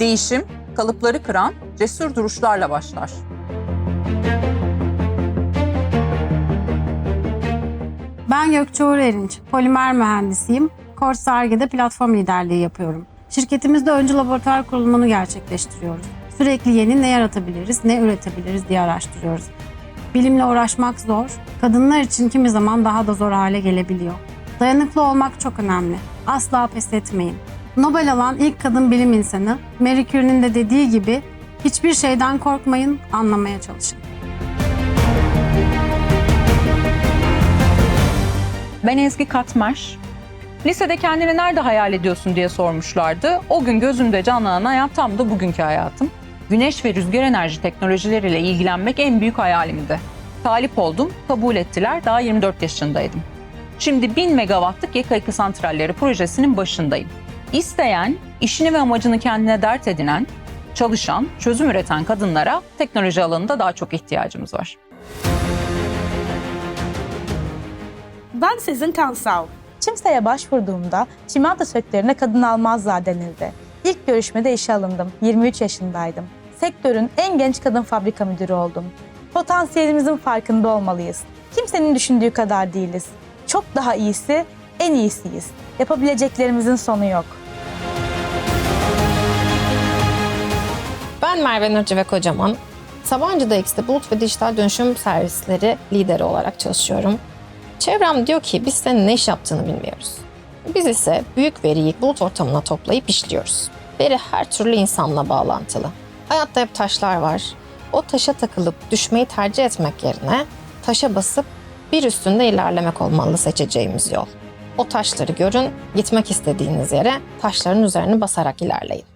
Değişim, kalıpları kıran cesur duruşlarla başlar. Ben Gökçe Uğur Erinç, polimer mühendisiyim. Kors Arge'de platform liderliği yapıyorum. Şirketimizde öncü laboratuvar kurulumunu gerçekleştiriyoruz. Sürekli yeni ne yaratabiliriz, ne üretebiliriz diye araştırıyoruz. Bilimle uğraşmak zor, kadınlar için kimi zaman daha da zor hale gelebiliyor. Dayanıklı olmak çok önemli. Asla pes etmeyin. Nobel alan ilk kadın bilim insanı Marie Curie'nin de dediği gibi hiçbir şeyden korkmayın, anlamaya çalışın. Ben Ezgi Katmer. Lisede kendini nerede hayal ediyorsun diye sormuşlardı. O gün gözümde canlanan hayat tam da bugünkü hayatım. Güneş ve rüzgar enerji teknolojileriyle ilgilenmek en büyük hayalimdi. Talip oldum, kabul ettiler. Daha 24 yaşındaydım. Şimdi 1000 megawattlık yaka santralleri projesinin başındayım. İsteyen, işini ve amacını kendine dert edinen, çalışan, çözüm üreten kadınlara teknoloji alanında daha çok ihtiyacımız var. Ben Sezin Kansal. Çimsa'ya başvurduğumda çimento sektörüne kadın almazlar denildi. İlk görüşmede işe alındım. 23 yaşındaydım. Sektörün en genç kadın fabrika müdürü oldum. Potansiyelimizin farkında olmalıyız. Kimsenin düşündüğü kadar değiliz. Çok daha iyisi, en iyisiyiz. Yapabileceklerimizin sonu yok. Ben Merve Nurcu ve Kocaman. Sabancı'da X'de bulut ve dijital dönüşüm servisleri lideri olarak çalışıyorum. Çevrem diyor ki biz senin ne iş yaptığını bilmiyoruz. Biz ise büyük veriyi bulut ortamına toplayıp işliyoruz. Veri her türlü insanla bağlantılı. Hayatta hep taşlar var. O taşa takılıp düşmeyi tercih etmek yerine taşa basıp bir üstünde ilerlemek olmalı seçeceğimiz yol. O taşları görün, gitmek istediğiniz yere taşların üzerine basarak ilerleyin.